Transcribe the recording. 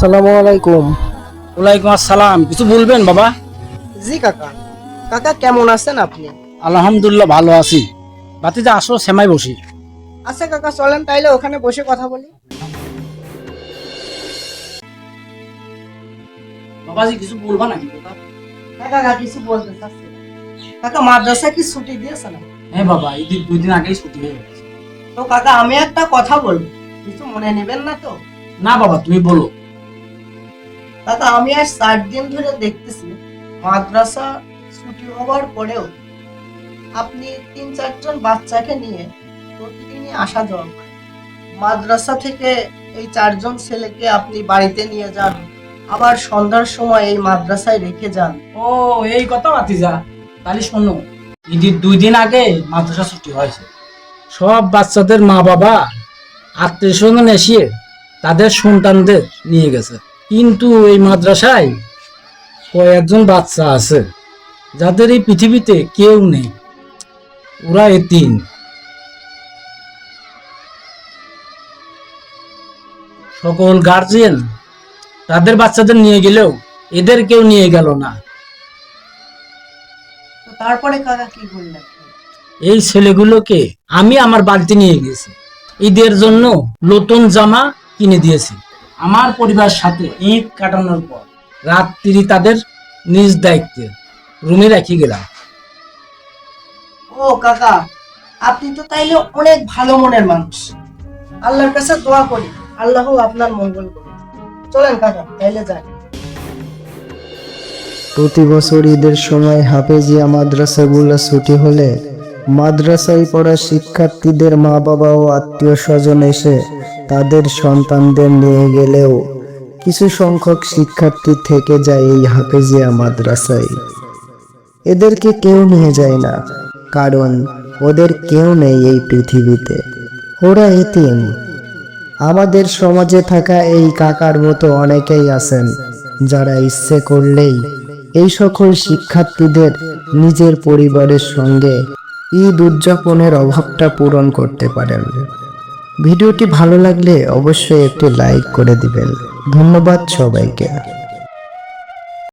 সালামু আলাইকুম। ওয়ালাইকুম আসসালাম। কিছু বলবেন বাবা? জি কাকা। কাকা কেমন আছেন আপনি? আলহামদুলিল্লাহ ভালো আছি। বাতিতে আসো সেমাই বসি। আচ্ছা কাকা চলেন তাইলে ওখানে বসে কথা বলি। বাবাজি কিছু বলবা নাকি হ্যাঁ কাকা কিছু বলতে চাচ্ছি কাকা মাদ্রাসা কি ছুটি দিয়েছে না? হ্যাঁ বাবা ঈদের দুই দিন আগেই ছুটি হয়ে গেছে। তো কাকা আমি একটা কথা বলব। কিছু মনে নেবেন না তো? না বাবা তুমি বলো। কাকা আমি আজ চার দিন ধরে দেখতেছি মাদ্রাসা ছুটি হওয়ার পরেও আপনি তিন চারজন বাচ্চাকে নিয়ে প্রতিদিনই আসা যাওয়া মাদ্রাসা থেকে এই চারজন ছেলেকে আপনি বাড়িতে নিয়ে যান, আবার সন্ধ্যার সময় এই মাদ্রাসায় রেখে যান। ও, এই কথা বাতিজা তাহলে শোনো, ঈদের দুই দিন আগে মাদ্রাসা ছুটি হয়েছে। সব বাচ্চাদের মা বাবা আত্মীয় স্বজন এসে তাদের সন্তানদের নিয়ে গেছে। কিন্তু এই মাদ্রাসায় কয়েকজন বাচ্চা আছে যাদের এই পৃথিবীতে কেউ নেই। ওরা এতিম। সকল গার্জিয়ান তাদের বাচ্চাদের নিয়ে গেলেও এদের কেউ নিয়ে গেল না। তারপরে কাকা কি বললেন? এই ছেলেগুলোকে আমি আমার বাড়িতে নিয়ে গেছি ঈদের জন্য নতুন জামা কিনে দিয়েছি। আমার পরিবার সাথে ঈদ কাটানোর পর রাত্রি তাদের নিজ দায়িত্বে রুমে রেখে গেলাম। ও কাকা আপনি তো তাইলে অনেক ভালো মনের মানুষ। আল্লাহর কাছে দোয়া করি আল্লাহ আপনার মঙ্গল করুন চলেন কাকা তাইলে যাই। প্রতি বছর ঈদের সময় হাফেজিয়া মাদ্রাসাগুলো ছুটি হলে মাদ্রাসায় পড়া শিক্ষার্থীদের মা বাবা ও আত্মীয় স্বজন এসে তাদের সন্তানদের নিয়ে গেলেও কিছু সংখ্যক শিক্ষার্থী থেকে যায় এই হাফেজিয়া মাদ্রাসায়। এদেরকে কেউ নিয়ে যায় না, কারণ ওদের কেউ নেই এই পৃথিবীতে। ওরা এতিম। আমাদের সমাজে থাকা এই কাকার মতো অনেকেই আছেন, যারা ইচ্ছে করলেই এই সকল শিক্ষার্থীদের নিজের পরিবারের সঙ্গে ঈদ উদযাপনের অভাবটা পূরণ করতে পারেন। ভিডিওটি ভালো লাগলে অবশ্যই একটি লাইক করে দিবেন। ধন্যবাদ সবাইকে।